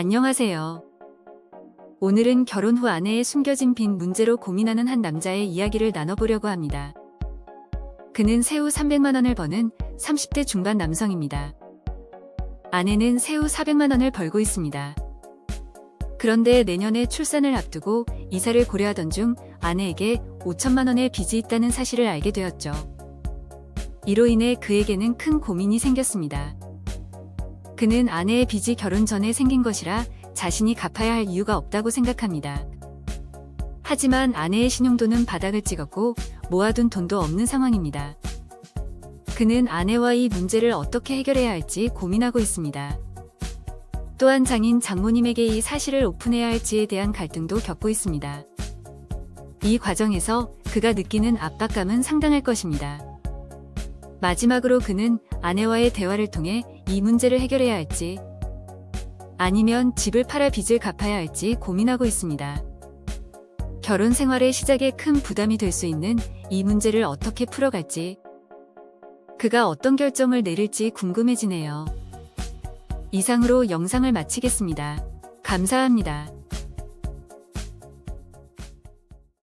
안녕하세요. 오늘은 결혼 후 아내의 숨겨진 빚 문제로 고민하는 한 남자의 이야기를 나눠보려고 합니다. 그는 세후 300만 원을 버는 30대 중반 남성입니다. 아내는 세후 400만 원을 벌고 있습니다. 그런데 내년에 출산을 앞두고 이사를 고려하던 중 아내에게 5천만 원의 빚이 있다는 사실을 알게 되었죠. 이로 인해 그에게는 큰 고민이 생겼습니다. 그는 아내의 빚이 결혼 전에 생긴 것이라 자신이 갚아야 할 이유가 없다고 생각합니다. 하지만 아내의 신용도는 바닥을 찍었고 모아둔 돈도 없는 상황입니다. 그는 아내와 이 문제를 어떻게 해결해야 할지 고민하고 있습니다. 또한 장인 장모님에게 이 사실을 오픈해야 할지에 대한 갈등도 겪고 있습니다. 이 과정에서 그가 느끼는 압박감은 상당할 것입니다. 마지막으로 그는 아내와의 대화를 통해 이 문제를 해결해야 할지 아니면 집을 팔아 빚을 갚아야 할지 고민하고 있습니다. 결혼 생활의 시작에 큰 부담이 될 수 있는 이 문제를 어떻게 풀어갈지 그가 어떤 결정을 내릴지 궁금해지네요. 이상으로 영상을 마치겠습니다. 감사합니다.